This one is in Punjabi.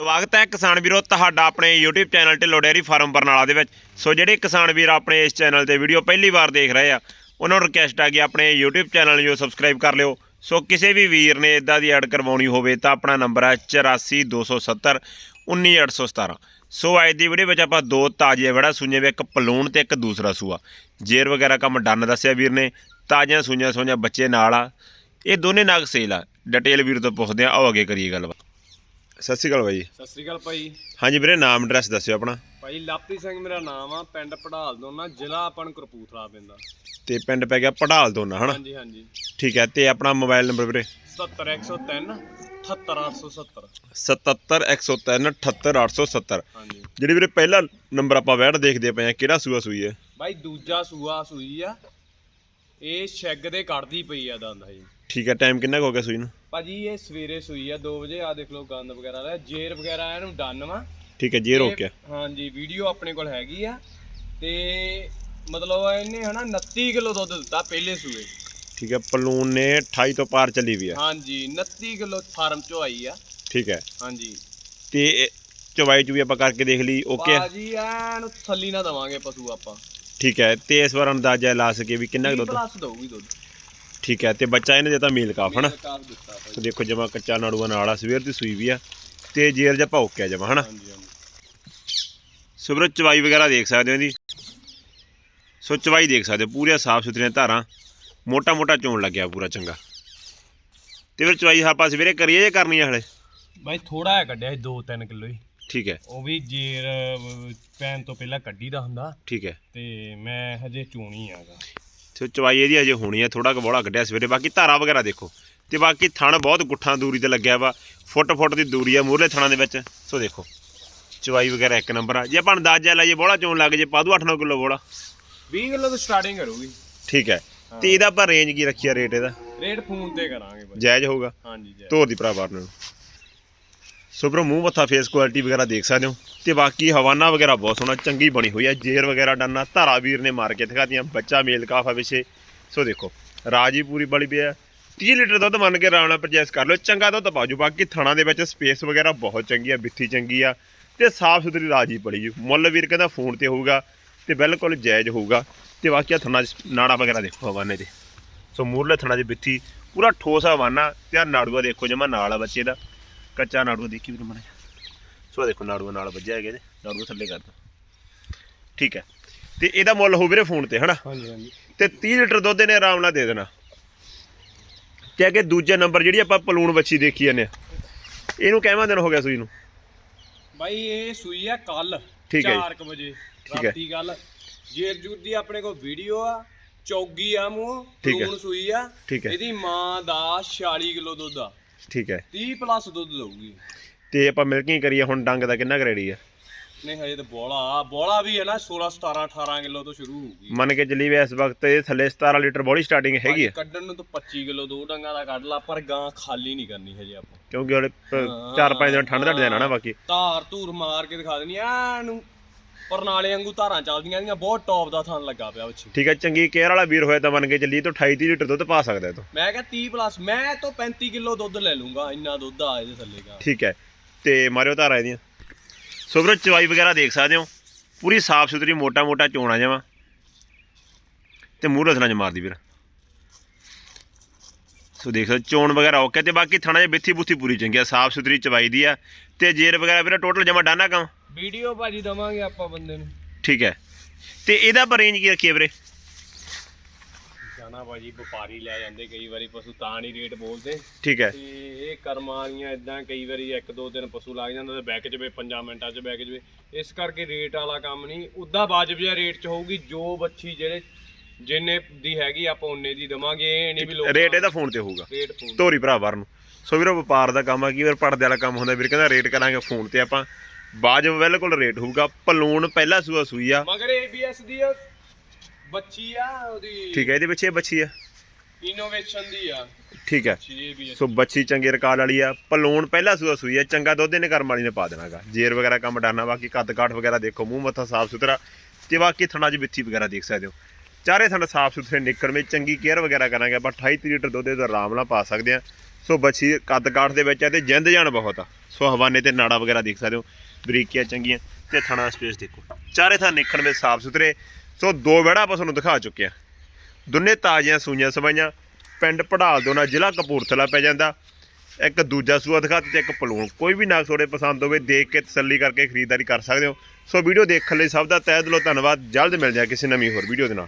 ਸਵਾਗਤ ਹੈ ਕਿਸਾਨ ਵੀਰੋ ਤੁਹਾਡਾ ਆਪਣੇ YouTube channel Dhillon dairy farm Barnala ਦੇ ਵਿੱਚ। ਸੋ ਜਿਹੜੇ ਕਿਸਾਨ ਵੀਰ ਆਪਣੇ ਇਸ ਚੈਨਲ ਤੇ ਵੀਡੀਓ ਪਹਿਲੀ ਵਾਰ ਦੇਖ ਰਹੇ ਆ, ਉਹਨਾਂ ਨੂੰ ਰਿਕਵੈਸਟ ਆ ਕਿ ਆਪਣੇ YouTube ਚੈਨਲ ਨੂੰ ਸਬਸਕ੍ਰਾਈਬ ਕਰ ਲਿਓ। ਸੋ ਕਿਸੇ ਵੀ ਵੀਰ ਨੇ ਇਦਾਂ ਦੀ ਐਡ ਕਰਵਾਉਣੀ ਹੋਵੇ ਤਾਂ ਆਪਣਾ ਨੰਬਰ ਹੈ 84270 19817 ਸੋ ਅੱਜ ਦੀ ਵੀਡੀਓ ਵਿੱਚ ਆਪਾਂ ਦੋ ਤਾਜ਼ੇ ਵੜਾ ਸੁਣੀਆਂ ਵੇ, ਇੱਕ ਪਲੂਣ ਤੇ ਇੱਕ ਦੂਸਰਾ ਸੂਆ। ਜੇਰ ਵਗੈਰਾ ਕੰਮ ਡਨ ਦੱਸਿਆ ਵੀਰ ਨੇ, ਤਾਜ਼ੀਆਂ ਸੁਈਆਂ ਸੁਈਆਂ ਬੱਚੇ ਨਾਲ ਆ। ਇਹ ਦੋਨੇ ਨਾਗ ਸੇਲ ਆ। ਡਿਟੇਲ ਵੀਰ ਤੋਂ ਪੁੱਛਦੇ ਆ, ਆਓ ਅੱਗੇ ਕਰੀਏ ਗੱਲਬਾਤ। ਸਤਿ ਸ਼੍ਰੀ ਅਕਾਲ ਬਾਈ। ਸਤਿ ਸ੍ਰੀ ਅਕਾਲ ਭਾਈ। ਹਾਂਜੀ ਵੀਰੇ ਨਾਮ ਐਡਰੈਸ ਦੱਸਿਓ ਆਪਣਾ। ਭਾਈ ਲਾਪੀ ਸਿੰਘ ਮੇਰਾ ਨਾਮ ਆ ਪਿੰਡ ਪੜਾਲ ਦੋਨਾ ਜ਼ਿਲ੍ਹਾ ਆਪਾਂ ਨੂੰ ਕਰਪੂਥਲਾ ਪੈਂਦਾ। ਤੇ ਪਿੰਡ ਪੈ ਗਿਆ ਪੜਾਲ ਦੋਨਾ ਹਨਾ? ਹਾਂਜੀ ਹਾਂਜੀ। ਠੀਕ ਹੈ ਤੇ ਆਪਣਾ ਮੋਬਾਈਲ ਨੰਬਰ ਵੀਰੇ? 70103 78870 77103 78870 ਹਾਂਜੀ। ਜਿਹੜੀ ਵੀਰੇ ਪਹਿਲਾ ਨੰਬਰ ਆਪਾਂ ਵੈੜ ਦੇਖਦੇ ਪਏ ਆ ਕਿਹੜਾ ਸੂਆ ਸੂਈ ਹੈ? ਭਾਈ ਦੂਜਾ ਸੂਆ ਸੂਈ ਆ ਇਹ ਸ਼ੈਗ ਦੇ ਕੱਢਦੀ ਪਈ ਆ ਦੰਦ ਹਜੇ। ਠੀਕ ਹੈ ਟਾਈਮ ਕਿੰਨਾ ਕੁ ਹੋ ਗਿਆ ਸੂਈ ਨੂੰ? ਭਾਜੀ ਇਹ ਸਵੇਰੇ ਸੂਈ ਆ 2 ਵਜੇ। ਆ ਦੇਖ ਲਓ ਗੰਦ ਵਗੈਰਾ ਲੈ ਜੇਰ ਵਗੈਰਾ ਇਹਨੂੰ ਡਨ ਵਾ। ਠੀਕ ਹੈ ਜੇ ਰੋਕਿਆ ਇਹ- ਹਾਂਜੀ ਵੀਡੀਓ ਆਪਣੇ ਕੋਲ ਹੈਗੀ ਆ। ਤੇ ਮਤਲਬ ਇਹਨੇ ਹਨਾ 29 ਕਿਲੋ ਦੁੱਧ ਦਿੱਤਾ ਪਹਿਲੇ ਸੂਏ। ਠੀਕ ਹੈ ਪਲੂਨ ਨੇ 28 ਤੋਂ ਪਾਰ ਚੱਲੀ ਵੀ ਆ। ਹਾਂਜੀ 29 ਕਿਲੋ ਫਾਰਮ ਚੋਂ ਆਈ ਆ। ਠੀਕ ਹੈ ਹਾਂਜੀ। ਤੇ ਚਵਾਈ ਚੂਈ ਆਪਾਂ ਕਰਕੇ ਦੇਖ ਲਈ ਓਕੇ ਬਾਜੀ ਐਨ ਥੱਲੀ ਨਾ ਦਵਾਂਗੇ ਪਸ਼ੂ ਆਪਾਂ। ਠੀਕ ਹੈ ਤੇ ਇਸ ਵਾਰ ਅੰਦਾਜ਼ਾ ਲਾ ਸਕੇ ਵੀ ਕਿੰਨਾ ਕੁ ਦੁੱਧ? ਪਲੱਸ ਦਊਗੀ ਦੁੱਧ। ਠੀਕ ਹੈ ਤੇ ਬੱਚਾ ਇਹਨੇ ਦਿੱਤਾ ਮੀਲ ਕਾਫ ਹਨਾ? ਕਾਫ ਦਿੱਤਾ ਭਾਈ। ਤੇ ਦੇਖੋ ਜਮਾ ਕੱਚਾ ਨਾੜੂਆ ਨਾਲ ਆ ਸਵੇਰ ਦੀ ਸੂਈ ਵੀ ਆ ਤੇ ਜੇਰ ਜਾਂ ਭੌਕਿਆ ਜਮਾ ਹਨਾ? ਹਾਂਜੀ ਹਾਂਜੀ। ਸੁਬਰਤ ਚਵਾਈ ਵਗੈਰਾ ਦੇਖ ਸਕਦੇ ਹੋ ਇਹਦੀ ਸੋ ਚਵਾਈ ਦੇਖ ਸਕਦੇ ਹੋ ਪੂਰੀਆਂ ਸਾਫ਼ ਸੁਥਰੀਆਂ ਧਾਰਾਂ ਮੋਟਾ ਮੋਟਾ ਚੋਣ ਲੱਗਿਆ ਪੂਰਾ ਚੰਗਾ। ਤੇ ਫਿਰ ਚਵਾਈ ਆਪਾਂ ਸਵੇਰੇ ਕਰੀਏ ਜਾਂ ਕਰਨੀ ਆ ਹਲੇ? ਭਾਈ ਥੋੜਾ ਜਿਹਾ ਕੱਢਿਆ ਸੀ 2-3 ਕਿਲੋ ਹੀ। ਠੀਕ ਹੈ। ਉਹ ਵੀ ਜੇਰ ਅਹ, ਪੈਣ ਤੋਂ ਪਹਿਲਾਂ ਕੱਢੀ ਦਾ ਹੁੰਦਾ। ਠੀਕ ਹੈ। ਤੇ ਮੈਂ ਹਜੇ ਚੂਣੀ ਆਗਾ। ਸੋ ਚਵਾਈ ਇਹਦੀ ਅਜੇ ਹੋਣੀ ਹੈ ਥੋੜਾ ਕੁ ਬੋਲਾ ਕੱਢਿਆ ਸਵੇਰੇ। ਬਾਕੀ ਧਾਰਾ ਵਗੈਰਾ ਦੇਖੋ। ਤੇ ਬਾਕੀ ਥਣ ਬਹੁਤ ਗੁੱਠਾਂ ਦੂਰੀ ਤੇ ਲੱਗਿਆ ਵਾ। ਫੁੱਟ ਫੁੱਟ ਦੀ ਦੂਰੀ ਆ ਮੂਹਰਲੇ ਥਣਾਂ ਦੇ ਵਿੱਚ। ਸੋ ਦੇਖੋ ਚਵਾਈ ਵਗੈਰਾ ਇੱਕ ਨੰਬਰ ਆ। ਜੇ ਆਪਾਂ ਅੰਦਾਜ਼ਾ ਲਾਈਏ ਬੋਲਾ ਚੋਣ ਲੱਗ ਜੇ ਪਾਦੂ 8-9 ਕਿਲੋ ਬੋਲਾ 20 ਕਿਲੋ ਤੋਂ ਸਟਾਰਟਿੰਗ ਕਰੂਗੀ। ਠੀਕ ਹੈ। ਤੇ ਇਹਦਾ ਆਪਾਂ ਰੇਂਜ ਕੀ ਰੱਖੀ ਆ ਰੇਟ ਇਹਦਾ? ਰੇਟ ਫੋਨ ਤੇ ਕਰਾਂਗੇ ਭਾਈ ਜਾਇਜ਼ ਹੋਊਗਾ। ਹਾਂਜੀ ਜੈ ਧੋਰ ਦੀ ਭਰਾ ਬਾਹਰ ਨੂੰ। ਸੋ ਬਰੋ ਮੂੰਹ ਮੱਥਾ ਫੇਸ ਕੁਆਲਿਟੀ ਵਗੈਰਾ ਦੇਖ ਸਕਦੇ ਹੋ। ਤੇ ਬਾਕੀ ਹਵਾਨਾ ਵਗੈਰਾ ਬਹੁਤ ਸੋਹਣਾ, ਚੰਗੀ ਬਣੀ ਹੋਈ ਹੈ। ਜੇਰ ਵਗੈਰਾ ਡੰਨਾ ਧਾਰਾ ਵੀਰ ਨੇ ਮਾਰ ਕੇ ਦਿਖਾਤੀਆਂ ਬੱਚਾ ਮੇਲ ਕਾਫਾ ਵਿਸ਼ੇ ਸੋ ਦੇਖੋ ਰਾਜੀ ਪੂਰੀ ਬੜੀ ਪਿਆ 30 ਲੀਟਰ ਦੁੱਧ ਮੰਨ ਕੇ ਆਰਾਮ ਨਾਲ ਪਰਚੇਸ ਕਰ ਲਓ। ਚੰਗਾ ਦੁੱਧ ਪਾਜੂ ਬਾਕੀ ਥਣਾ ਦੇ ਵਿੱਚ ਸਪੇਸ ਵਗੈਰਾ ਬਹੁਤ ਚੰਗੀ ਆ ਬਿੱਥੀ ਚੰਗੀ ਆ। ਤੇ ਸਾਫ਼ ਸੁਥਰੀ ਰਾਜੀ ਪੜੀ ਜੀ। ਮੁੱਲ ਵੀਰ ਕਹਿੰਦਾ ਫੋਨ ਤੇ ਹੋਊਗਾ ਤੇ ਬਿਲਕੁਲ ਜਾਇਜ਼ ਹੋਊਗਾ। ਤੇ ਬਾਕੀ ਆ ਥਣਾ 'ਚ ਨਾੜਾ ਵਗੈਰਾ ਦੇਖੋ ਹਵਾਨੇ ਦੇ। ਸੋ ਮੂਰਲੇ ਥਣਾ ਦੀ ਬਿੱਥੀ ਪੂਰਾ ਠੋਸ ਹਵਾਨਾ। ਤੇ ਆ ਨਾੜੂਆ ਦੇਖੋ ਜਮਾ ਨਾਲ ਆ ਬੱਚੇ ਦਾ। ਕੱਚਾ ਨਾੜੂਆ ਦੇਖੀ ਵੀਰ ਮਨੇ ਸੋ ਆਹ ਦੇਖੋ ਨਾੜੂਆ ਨਾਲ ਵੱਜਿਆ ਹੈਗੇ ਨੇ ਨਾੜੂਆ ਥੱਲੇ ਕਰ ਦੋ। ਠੀਕ ਹੈ। ਤੇ ਇਹਦਾ ਮੁੱਲ ਹੋ ਵੀਰੇ ਫੋਨ ਤੇ ਹਨਾ? ਹਾਂਜੀ ਹਾਂਜੀ। ਤੇ 30 ਲੀਟਰ ਦੁੱਧ ਇਹਨੇ ਆਰਾਮ ਨਾਲ ਦੇ ਦੇਣਾ। ਤੇ ਅੱਗੇ ਦੂਜੇ ਨੰਬਰ ਜਿਹੜੀ ਆਪਾਂ ਪਲੂਣ ਬੱਚੀ ਦੇਖੀ ਜਾਂਦੇ ਆ। ਇਹਨੂੰ ਕਿੰਨਾ ਦਿਨ ਹੋ ਗਿਆ ਸੂਈ ਨੂੰ? ਭਾਈ ਇਹ ਸੂਈ ਆ ਕੱਲ ਠੀਕ ਹੈ ਜੀ। 4 ਵਜੇ ਠੀਕ ਹੈ। ਰਾਤੀ ਗੱਲ। ਜੇਰ ਜੂਰ ਦੀ ਆਪਣੇ ਕੋਲ ਵੀਡੀਓ ਆ ਚੌਗੀ ਆ ਮੂੰਹ ਠੀਕ ਹੈ। ਲੂਣ ਸੂਈ ਆ। ਠੀਕ ਹੈ। ਇਹਦੀ ਮਾਂ ਦਾ 46 ਕਿਲੋ ਦੁੱਧ ਆ। ਠੀਕ ਹੈ। 30 ਪਲੱਸ ਦੁੱਧ ਦਊਗੀ। ਤੇ ਆਪਾਂ ਮਿਲਕਿੰਗ ਕਰੀਏ ਹੁਣ ਡੰਗ ਦਾ ਕਿੰਨਾ ਗਰੇੜੀ ਆ? ਨਹੀਂ ਹਜੇ ਤਾਂ ਬੋਲਾ ਆ। ਬੋਲਾ ਵੀ ਹੈ ਨਾ 16 17 18 ਕਿਲੋ ਤੋਂ ਸ਼ੁਰੂ ਹੋਊਗੀ। ਮੰਨ ਕੇ ਚੱਲੀ ਵੀ ਇਸ ਵਕਤ ਇਹ ਥੱਲੇ 17 ਲੀਟਰ ਬੋਡੀ ਸਟਾਰਟਿੰਗ ਹੈਗੀ ਆ। ਕੱਢਣ ਨੂੰ ਤਾਂ 25 ਕਿਲੋ ਦੋ ਡੰਗਾਂ ਦਾ ਕੱਢ ਲਾ ਪਰ ਗਾਂ ਖਾਲੀ ਨਹੀਂ ਕਰਨੀ ਹਜੇ ਆਪਾਂ। ਕਿਉਂਕਿ ਹਲੇ 4-5 ਦਿਨ ਠੰਡ ਦਾ ਦੇਣਾ ਨਾ ਬਾਕੀ। ਧਾਰ ਧੂਰ ਮਾਰ ਕੇ ਦਿਖਾ ਦੇਣੀ ਐਨੂੰ ਪਰਨਾਲੇ ਵਾਂਗੂ ਧਾਰਾਂ ਚੱਲਦੀਆਂ ਦੀਆਂ ਬਹੁਤ ਟੌਪ ਦਾ ਥਣ ਲੱਗਾ ਪਿਆ ਵਿੱਚ। ਠੀਕ ਹੈ ਚੰਗੀ ਕੇਅਰ ਵਾਲਾ ਵੀਰ ਹੋਇਆ ਤਾਂ ਮੰਨ ਕੇ ਚੱਲੀ ਤੋਂ 28 30 ਲੀਟਰ ਦੁੱਧ ਪਾ ਸਕਦਾ ਤੋਂ। ਮੈਂ ਕਿਹਾ 30 ਪਲੱਸ ਮੈਂ ਤੋਂ 35 ਕਿਲੋ ਦੁੱਧ ਲੈ ਲੂੰਗਾ ਇੰਨਾ ਦੁੱਧ ਆ ਇਹਦੇ ਥੱਲੇ ਗਾ ਠੀਕ ਹੈ ਤੇ ਮਾਰਿਓ ਧਾਰਾ ਇਹਦੀਆਂ। ਸੋ ਵੀਰੋ ਚਵਾਈ ਵਗੈਰਾ ਦੇਖ ਸਕਦੇ ਹੋ। ਪੂਰੀ ਸਾਫ਼ ਸੁਥਰੀ ਮੋਟਾ ਮੋਟਾ ਚੋਣਾ ਜਾਵਾਂ ਤੇ ਮੂੰਹ ਰਸਣਾ ਚ ਮਾਰਦੀ ਵੀਰ। ਸੋ ਦੇਖ ਸਕਦੇ ਚੋਣ ਵਗੈਰਾ ਓਕੇ ਤੇ ਬਾਕੀ ਥਣਾ ਚ ਬਿੱਥੀ ਬੁੱਥੀ ਪੂਰੀ ਚੰਗੀ ਆ ਸਾਫ਼ ਸੁਥਰੀ ਚਵਾਈ ਦੀ ਆ। ਤੇ ਜੇਰ ਵਗੈਰਾ ਵੀਰ ਟੋਟਲ ਜਮਾ ਡਾਨਾ ਕੰਮ। ਵੀਡੀਓ ਭਾਜੀ ਦਵਾਂਗੇ ਆਪਾਂ ਬੰਦੇ ਨੂੰ। ਠੀਕ ਹੈ। ਤੇ ਇਹਦਾ ਰੇਂਜ ਕੀ ਰੱਖੀ ਹੈ ਵੀਰੇ? ਜਾਣਾ ਭਾਜੀ ਵਪਾਰੀ ਲੈ ਜਾਂਦੇ ਕਈ ਵਾਰੀ ਪਸ਼ੂ ਤਾਂ ਨਹੀਂ ਰੇਟ ਬੋਲਦੇ। ਠੀਕ ਹੈ। ਤੇ ਇਹ ਕਰਮਾਂ ਵਾਲੀਆਂ ਇਦਾਂ ਕਈ ਵਾਰੀ ਇੱਕ ਦੋ ਦਿਨ ਪਸ਼ੂ ਲੱਗ ਜਾਂਦਾ ਤੇ ਬੈਕ ਜਵੇ 5 ਮਿੰਟਾਂ 'ਚ ਬੈਕ ਜਵੇ। ਇਸ ਕਰਕੇ ਰੇਟ ਵਾਲਾ ਕੰਮ ਨਹੀਂ। ਉਦਾਂ ਵਾਜਬ ਜਿਹਾ ਰੇਟ 'ਚ ਹੋਊਗੀ ਜੋ ਬੱਚੀ ਜਿਹੜੇ ਜਿੰਨੇ ਦੀ ਹੈਗੀ ਆਪਾਂ ਉਨੇ ਦੀ ਦਵਾਂਗੇ ਇਹ ਨਹੀਂ ਵੀ ਲੋਕ ਰੇਟ ਇਹਦਾ ਫੋਨ ਤੇ ਹੋਊਗਾ। ਰੇਟ ਫੋਨ ਭਰਾ ਵਰ ਨੂੰ। ਸੋ ਵੀਰੋ ਵਪਾਰ ਦਾ ਕੰਮ ਆ ਕੀ ਵਾਰ ਪੜਦੇ ਵਾਲਾ ਕੰਮ ਹੁੰਦਾ? ਵੀਰ ਕਹਿੰਦਾ ਰੇਟ ਕਰਾਂਗੇ ਫੋਨ ਤੇ ਆਪਾਂ। ਬਾਜਬ ਬਿਲਕੁਲ ਰੇਟ ਹੋਊਗਾ। ਪਲੂਣ ਪਹਿਲਾ ਸੂਆ ਸੂਈ ਆ। ਮਗਰ ABS ਦੀ ਆ, ਬੱਚੀ ਆ ਉਹਦੀ। ਠੀਕ ਹੈ ਇਹਦੇ ਪਿੱਛੇ ਇਹ ਬੱਚੀ ਆ। ਇਨੋਵੇਸ਼ਨ ਦੀ ਆ। ਠੀਕ ਹੈ ਜੀ ABS ਸੋ ਬੱਚੀ ਚੰਗੇ ਰਿਕਾਰਡ ਵਾਲੀ ਆ। ਪਲੂਣ ਪਹਿਲਾ ਸੂਆ ਸੂਈ ਆ। ਚੰਗਾ ਦੁੱਧ ਇਹਨੇ ਕਰਮ ਵਾਲੀ ਨੇ ਪਾ ਦੇਣਾਗਾ। ਜੇਰ ਵਗੈਰਾ ਕੰਮ ਡਾਨਾ ਬਾਕੀ ਕੱਦ ਕਾਠ ਵਗੈਰਾ ਦੇਖੋ ਮੂੰਹ ਮੱਥਾ ਸਾਫ਼ ਸੁਥਰਾ। ਤੇ ਬਾਕੀ ਥਣਾ 'ਚ ਬਿੱਥੀ ਵਗੈਰਾ ਦੇਖ ਸਕਦੇ ਹੋ। ਚਾਰੇ ਥਣ ਸਾਫ਼ ਸੁਥਰੇ ਨਿਕਲਵੇਂ ਚੰਗੀ ਕੇਅਰ ਵਗੈਰਾ ਕਰਾਂਗੇ। ਆਪਾਂ 28 30 ਲੀਟਰ ਦੁੱਧ ਇਹਦਾ ਆਰਾਮ ਨਾਲ ਪਾ ਸਕਦੇ ਆ ਸੋ ਬੱਚੀ ਕੱਦ ਕਾਠ ਦੇ ਵਿੱਚ ਹੈ ਤੇ ਜਿੰਦ ਜਾਨ ਬਹੁਤ ਆ। ਸੋ ਹਵਾਨੇ ਤੇ ਨਾੜਾ ਵਗੈਰਾ ਦੇਖ ਸਕਦੇ ਹੋ। ਬਰੀਕੀਆਂ ਚੰਗੀਆਂ ਤੇ ਥਣਾ ਸਪੇਸ ਦੇਖੋ। ਚਾਰੇ ਥਾਂ ਨਿਕਣ ਵਿੱਚ ਸਾਫ਼ ਸੁਥਰੇ। ਸੋ ਦੋ ਵਿਹੜਾ ਆਪਾਂ ਤੁਹਾਨੂੰ ਦਿਖਾ ਚੁੱਕੇ ਆ ਦੋਨੇ ਤਾਜ਼ੀਆਂ ਸੂਈਆਂ ਸਵਾਈਆਂ। ਪਿੰਡ ਪੜਾਲ ਦੋਨਾ ਜ਼ਿਲ੍ਹਾ ਕਪੂਰਥਲਾ ਪੈ ਜਾਂਦਾ। ਇੱਕ ਦੂਜਾ ਸੂਆ ਦਿਖਾਤੀ ਤੇ ਇੱਕ ਪਲੂਣ। ਕੋਈ ਵੀ ਨਾਗ ਸੋੜੇ ਪਸੰਦ ਹੋਵੇ, ਦੇਖ ਕੇ ਤਸੱਲੀ ਕਰਕੇ ਖਰੀਦਦਾਰੀ ਕਰ ਸਕਦੇ ਹੋ। ਸੋ ਵੀਡੀਓ ਦੇਖਣ ਲਈ ਸਭ ਦਾ ਤਹਿ ਦਿਲੋਂ ਧੰਨਵਾਦ। ਜਲਦ ਮਿਲ ਜਾਏ ਕਿਸੇ ਨਵੀਂ ਹੋਰ ਵੀਡੀਓ ਦੇ ਨਾਲ।